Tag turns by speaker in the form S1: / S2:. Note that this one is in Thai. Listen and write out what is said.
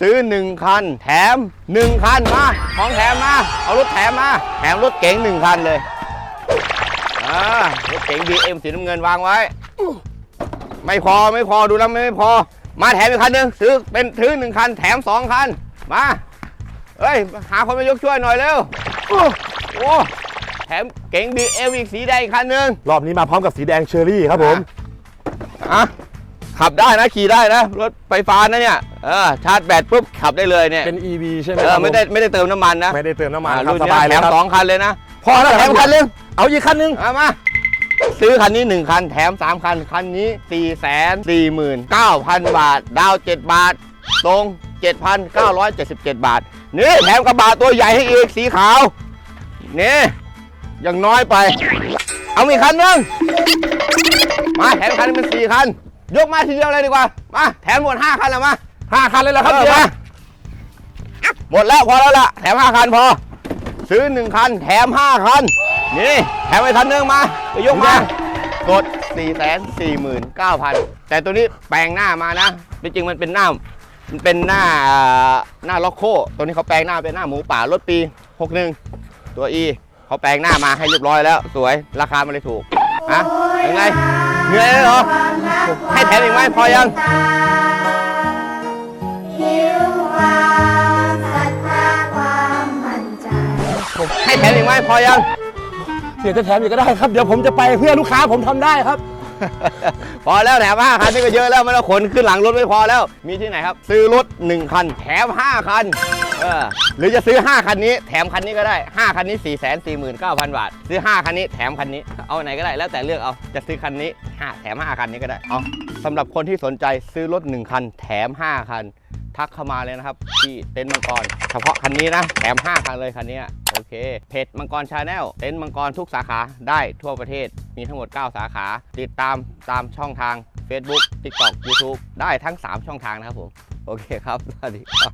S1: ซื้อ 1 คัน แถม 1 คันมาของแถมมา เอารถแถมมา แถมรถเก๋ง1 คันเลยอ่ารถเก๋ง BM สีน้ำเงินวางไว้ ไม่พอไม่พอดูแล้วไม่พอ มาแถมอีกคันหนึ่งซื้อเป็นซื้อหนึ่งคัน แถมสองคัน มาเอ้ย หาคนมายกช่วยหน่อยเร็วโอ้โหแถมเก๋ง BM อีกสีแดงอีกคันหนึ่ง
S2: รอบนี้มาพร้อมกับสีแดงเชอรี่ครับผม
S1: อะ ขับได้นะขี่ได้นะ รถไฟฟ้านะเนี่ยเออชาร์จแบตปุ๊บขับได้เลยเนี่ย
S2: เป็น EV ใช่ไหม
S1: เอ
S2: ค
S1: อ
S2: รับ
S1: ไม่ได้ไม่ได้เติมน้ำมันนะ
S2: ไม่ได้เติมน้ำมัน
S1: อ่า
S2: ครั
S1: รุ่
S2: บ
S1: น
S2: ส
S1: นี้
S2: บาย
S1: แถ
S2: เลย
S1: ม
S2: ครับ
S1: สองคันเลยนะ
S2: พอแล้ว
S1: แถ
S2: แถ
S1: ม
S2: ม
S1: คั
S2: คั
S1: น
S2: น
S1: ห
S2: นึ
S1: นึ่
S2: ง
S1: ง
S2: เอาอีกคันนึง
S1: เอามา ซื้อคันนี้ 1 คัน แถม 3 คัน คันนี้ 4 4 9 0 0 0 บาท ดาว7บาท ตรง 7,977 บาท นี่แถมกระบะตัวใหญ่ให้อีกสีขาว นี่ยังน้อยไป เอามีกคันหนึงมาแถมคันนี้เป็น 4 คัน ยกมาทีเดียวเลยดีกว่า มาแถมหมด5คันแล้วมา
S2: ห้าคันเลยเหรอครับ
S1: เออ
S2: เดี๋ยว
S1: มาหมดแล้วพอแล้วล่ะแถม5คันพอ ซื้อ 1 คัน แถม 5 คัน นี่ แถมไปคันหนึงมาไปยกมา กด 4 4 9 0 0 0 แต่ตัวนี้แปลงหน้ามานะจริงๆมันเป็นหน้า มันเป็นหน้าอ่าหน้าล็อกโค ตัวนี้เขาแปลงหน้าเป็นหน้าหมูป่ารถปี 61 ตัว E เขาแปลงหน้ามาให้เรียบร้อยแล้ว สวย ราคามันเลยถูก ฮะยังไงเหนื่อยเลยเหรอ ให้แถมอีกไหมพอยัง
S3: หิวความศรัทธาความมั่นใจ
S1: ให้แถมอีกไหมพอยัง
S2: เสียจะแถมอีกก็ได้ครับ เดี๋ยวผมจะไปเพื่อลูกค้าผมทำได้ครับ
S1: พอแล้วแถม5คันนี่ก็เยอะแล้วไม่ต้องขนขึ้นหลังรถไม่พอแล้ว มีที่ไหนครับ ซื้อรถ 1 คัน แถม 5 คัน เออหรือจะซื้อ 5 คันนี้แถมคันนี้ก็ได้ 5 คันนี้ 4 4 9 0 0 0 บาท ซื้อ 5 คันนี้แถมคันนี้ เอาไหนก็ได้แล้วแต่เลือกเอา จะซื้อคันนี้5แถม 5 คันนี้ก็ได้ เอาสำหรับคนที่สนใจซื้อรถ 1 คัน แถม 5 คัน ทักเข้ามาเลยนะครับ ที่เต็นท์มังกร เฉพาะคันนี้นะ แถม 5 คันเลยคันนี้ โอเค เพจมังกรชาแนลเต็นท์มังกรทุกสาขาได้ทั่วประเทศ มีทั้งหมด 9 สาขา ติดตามตามช่องทาง Facebook TikTok YouTube ได้ทั้ง 3 ช่องทางนะครับผม โอเคครับ สวัสดีครับ